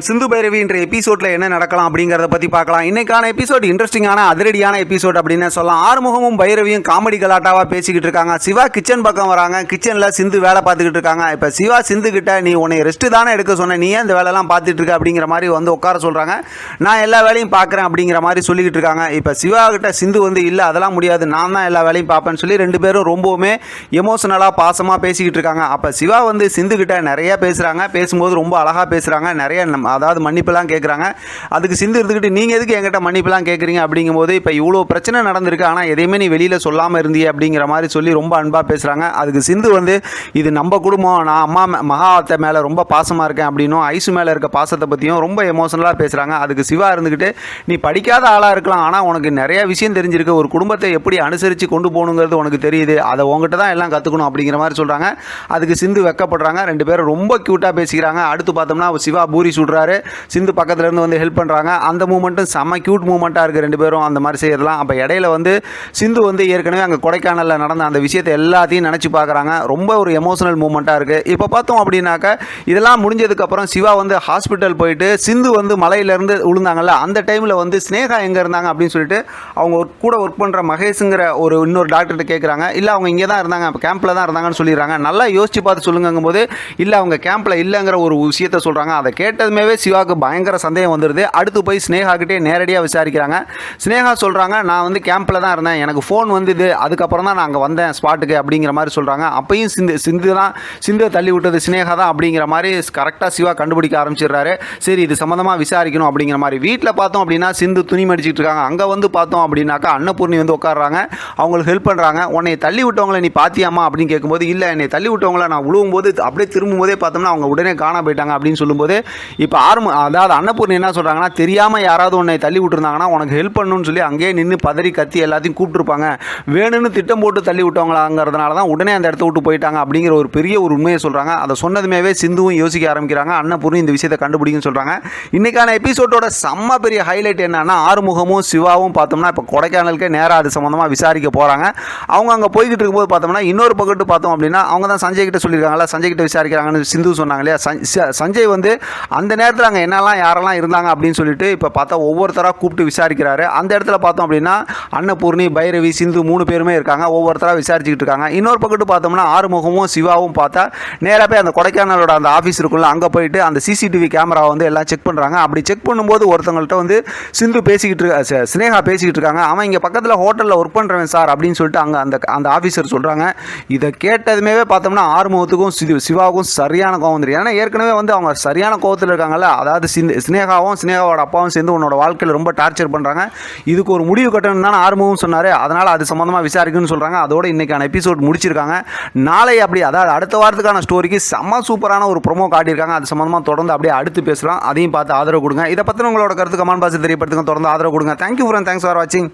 சிந்து பைரவின்ற எபிசோட்ல என்ன நடக்கலாம் அப்படிங்கறத பத்தி பார்க்கலாம். இன்னைக்கான எபிசோட் இன்ட்ரெஸ்டிங்கான அதிரடியான எபிசோட் அப்படின்னு சொல்லலாம். ஆறுமுகமும் பைரவியும் காமெடி கலாட்டாவா பேசிக்கிட்டு இருக்காங்க. சிவா கிச்சன் பக்கம் வராங்க. கிச்சன்ல சிந்து வேலை பார்த்துக்கிட்டு இருக்காங்க. இப்ப சிவா சிந்து கிட்ட நீ உன்னை ரெஸ்ட் தானே எடுக்க சொன்ன. நீ ஏன் இந்த வேலைலாம் பார்த்துட்டு இருக்க? அப்படிங்கிற மாதிரி வந்து உட்கார சொல்றாங்க. நான் எல்லா வேலையும் பார்க்குறேன் அப்படிங்கிற மாதிரி சொல்லிக்கிட்டு இருக்காங்க. இப்போ சிவா கிட்ட சிந்து வந்து இல்லை அதெல்லாம் முடியாது. நான் தான் எல்லா வேலையும் பார்ப்பேன்னு சொல்லி ரெண்டு பேரும் ரொம்பவுமே எமோஷனலாக பாசமாக பேசிக்கிட்டு இருக்காங்க. அப்போ சிவா வந்து சிந்து கிட்ட நிறைய பேசுகிறாங்க பேசும்போது ரொம்ப அழகாக பேசுகிறாங்க நிறைய நம்ம- அதாவது மன்னிப்புலாம் கேட்குறாங்க அதுக்கு சிந்து இருந்துக்கிட்டு நீங்கள் எதுக்கு என்கிட்ட மன்னிப்புலாம் கேட்குறீங்க அப்படிங்கும்போது இப்போ இவ்வளோ பிரச்சனை நடந்திருக்கு. ஆனால் எதையுமே நீ வெளியில் சொல்லாமல் இருந்தியே அப்படிங்கிற மாதிரி சொல்லி ரொம்ப அன்பாக பேசுகிறாங்க அதுக்கு சிந்து வந்து இது நம்ம குடும்பம். நான் அம்மா மே- மகா அத்தை மேலே ரொம்ப பாசமாக இருக்கேன் அப்படின்னும் ஐசு மேலே இருக்க பாசத்தை பற்றியும் ரொம்ப எமோஷனலாக பேசுகிறாங்க அதுக்கு சிவா இருந்துக்கிட்டு நீ படிக்காத ஆளாக இருக்கலாம். ஆனால் உனக்கு நிறையா விஷயம் தெரிஞ்சிருக்கு. ஒரு குடும்பத்தை எப்படி அனுசரித்து கொண்டு போகணுங்கிறது உனக்கு தெரியுது. அதை உங்ககிட்ட தான் எல்லாம் கற்றுக்கணும் அப்படிங்கிற மாதிரி சொல்கிறாங்க அதுக்கு சிந்து வெக்கப்படுறாங்க. ரெண்டு பேரும் ரொம்ப க்யூட்டாக பேசிக்கிறாங்க. அடுத்து பார்த்தோம்னா சிவா பூரி பண்ணுறாரு சிந்து பக்கத்துலேருந்து வந்து ஹெல்ப் பண்ணுறாங்க அந்த மூமெண்ட்டும் செம்ம க்யூட் மூமெண்ட்டாக இருக்குது ரெண்டு பேரும். அந்த மாதிரி செய்யறதுலாம் அப்போ இடையில வந்து சிந்து வந்து ஏற்கனவே அங்கே கொடைக்கானலில் நடந்த அந்த விஷயத்தை எல்லாத்தையும் நினச்சி பார்க்குறாங்க. ரொம்ப ஒரு எமோஷனல் மூமெண்ட்டாக இருக்குது இப்போ பார்த்தோம் அப்படின்னாக்க இதெல்லாம் முடிஞ்சதுக்கப்புறம் சிவா வந்து ஹாஸ்பிட்டல் போயிட்டு சிந்து வந்து மலையிலேருந்து விழுந்தாங்கல்ல அந்த டைமில் வந்து ஸ்னேகா எங்கே இருந்தாங்க அப்படின்னு சொல்லிட்டு அவங்க ஒர்க் கூட ஒர்க் பண்ணுற மகேஷுங்கிற ஒரு இன்னொரு டாக்டர்கிட்ட கேட்குறாங்க இல்லை அவங்க இங்கே தான் இருந்தாங்க. கேம்பில் தான் இருந்தாங்கன்னு சொல்லிடுறாங்க. நல்லா யோசிச்சு பார்த்து சொல்லுங்கும் போது இல்லை அவங்க கேம்பில் இல்லைங்கிற ஒரு விஷயத்த சொல்கிறாங்க அதை கேட்டதுமே சிவாவுக்கு பயங்கர சந்தேகம் வந்துடுது அடுத்து போய் ஸ்னேகாக்கிட்டே நேரடியாக விசாரிக்கிறாங்க. ஸ்னேகா சொல்கிறாங்க நான் வந்து கேம்பில் தான் இருந்தேன். எனக்கு ஃபோன் வந்தது. அதுக்கப்புறம் தான் நான் அங்கே வந்தேன் ஸ்பாட்டுக்கு அப்படிங்கிற மாதிரி சொல்கிறாங்க அப்பையும் சிந்து சிந்து தான் சிந்து தள்ளி விட்டது ஸ்னேகா தான் அப்படிங்கிற மாதிரி கரெக்டாக சிவா கண்டுபிடிக்க ஆரம்பிச்சிடுறாரு. சரி இது சம்மந்தமாக விசாரிக்கணும் அப்படிங்கிற மாதிரி. வீட்டில் பார்த்தோம் அப்படின்னா சிந்து துணி மடிச்சிட்டு இருக்காங்க. அங்கே வந்து பார்த்தோம் அப்படின்னாக்கா அன்னபூர்ணி வந்து உட்காடுறாங்க அவங்களுக்கு ஹெல்ப் பண்ணுறாங்க உன்னை தள்ளி விட்டவங்களை நீ பாத்தியாமா அப்படின்னு கேட்கும்போது இல்லை என்னை தள்ளி விட்டவங்கள நான் உழுவும் போது அப்படியே திரும்பும் போதே பார்த்தோம்னா அவங்க உடனே காணாம போயிட்டாங்க. அப்படின்னு சொல்லும்போது இப்போ ஆர்ம அதாவது அன்னபூர்ணி என்ன சொல்கிறாங்கன்னா தெரியாமல் யாராவது உன்னை தள்ளி விட்டுருந்தாங்கன்னா உனக்கு ஹெல்ப் பண்ணணும்னு சொல்லி அங்கேயே நின்று பதறி கத்தி எல்லாத்தையும் கூப்பிட்டுருப்பாங்க. வேணும்னு திட்டம் போட்டு தள்ளி விட்டவங்களாங்கிறதுனால தான் உடனே அந்த இடத்த விட்டு போயிட்டாங்க அப்படிங்கிற ஒரு பெரிய ஒரு உண்மையை சொல்கிறாங்க அதை சொன்னதுமேவே சிந்துவும் யோசிக்க ஆரம்பிக்கிறாங்க. அன்னபூர்ணி இந்த விஷயத்தை கண்டுபிடிக்குன்னு சொல்கிறாங்க இன்னைக்கான எபிசோட்டோட செம்ம பெரிய ஹைலைட் என்னன்னா ஆறுமுகமும் சிவாவும் பார்த்தோம்னா இப்போ கொடைக்கானலுக்கே நேராக அது சம்மந்தமாக விசாரிக்க போகிறாங்க அவங்க அங்கே போய்கிட்டு இருக்கும்போது பார்த்தோம்னா இன்னொரு பக்கத்து பார்த்தோம் அப்படின்னா அவங்க தான் சஞ்சய் கிட்ட சொல்லியிருக்காங்களா சஞ்சய் கிட்ட விசாரிக்கிறாங்கன்னு சிந்து சொன்னாங்க இல்லையா? ச- சஞ்சய் வந்து அந்த நேரத்தில் அங்கே என்னெல்லாம் யாரெல்லாம் இருந்தாங்க அப்படின்னு சொல்லிட்டு இப்போ பார்த்தா ஒவ்வொருத்தராக கூப்பிட்டு விசாரிக்கிறாரு. அந்த இடத்துல பார்த்தோம் அப்படின்னா அன்னபூர்ணி பைரவி சிந்து மூணு பேருமே இருக்காங்க. ஒவ்வொருத்தராக விசாரிச்சுக்கிட்டு இருக்காங்க. இன்னொரு பக்கத்து பார்த்தோம்னா ஆறுமுகமும் சிவாவும் பார்த்தா நேராக போய் அந்த கொடைக்கானலோட அந்த ஆஃபீஸ் இருக்குல்ல அங்கே போயிட்டு அந்த சிசிடிவி கேமரா வந்து எல்லாம் செக் பண்ணுறாங்க அப்படி செக் பண்ணும்போது ஒருத்தவங்கள்ட்ட வந்து சிந்து பேசிக்கிட்டு இருக்க ச- சினேகா பேசிக்கிட்டு இருக்காங்க. அவன் இங்கே பக்கத்தில் ஹோட்டலில் ஒர்க் பண்ணுறவன் சார் அப்படின்னு சொல்லிட்டு அங்கே அந்த அந்த ஆஃபீஸர் சொல்கிறாங்க இதை கேட்டதுமே பார்த்தோம்னா ஆறுமுகத்துக்கும் சிது சிவாவுக்கும் சரியான கோவம் தெரியும் ஏன்னா ஏற்கனவே வந்து அவங்க சரியான கோவத்தில் இருக்காங்க. இருக்காங்கல்ல அதாவது சிந்து ஸ்னேகாவோட அப்பாவும் சேர்ந்து உன்னோட வாழ்க்கையில் ரொம்ப டார்ச்சர் பண்ணுறாங்க இதுக்கு ஒரு முடிவு கட்டணும் தான் ஆர்வமும் சொன்னார். அதனால் அது சம்மந்தமாக விசாரிக்கணும்னு சொல்கிறாங்க அதோட இன்றைக்கான எபிசோட் முடிச்சிருக்காங்க. நாளை அப்படி அதாவது அடுத்த வாரத்துக்கான ஸ்டோரிக்கு செம்ம சூப்பரான ஒரு ப்ரோமோ காட்டியிருக்காங்க. அது சம்மந்தமாக தொடர்ந்து அப்படியே அடுத்து பேசலாம். அதையும் பார்த்து ஆதரவு கொடுங்க. இதை பற்றின உங்களோட கருத்து கமெண்ட் பாக்ஸ் தெரியப்படுத்துங்க. தொடர்ந்து ஆதரவு கொடுங்க. தேங்க்யூ ஃபார் தேங்க்ஸ் ஃபார் வாட்சிங்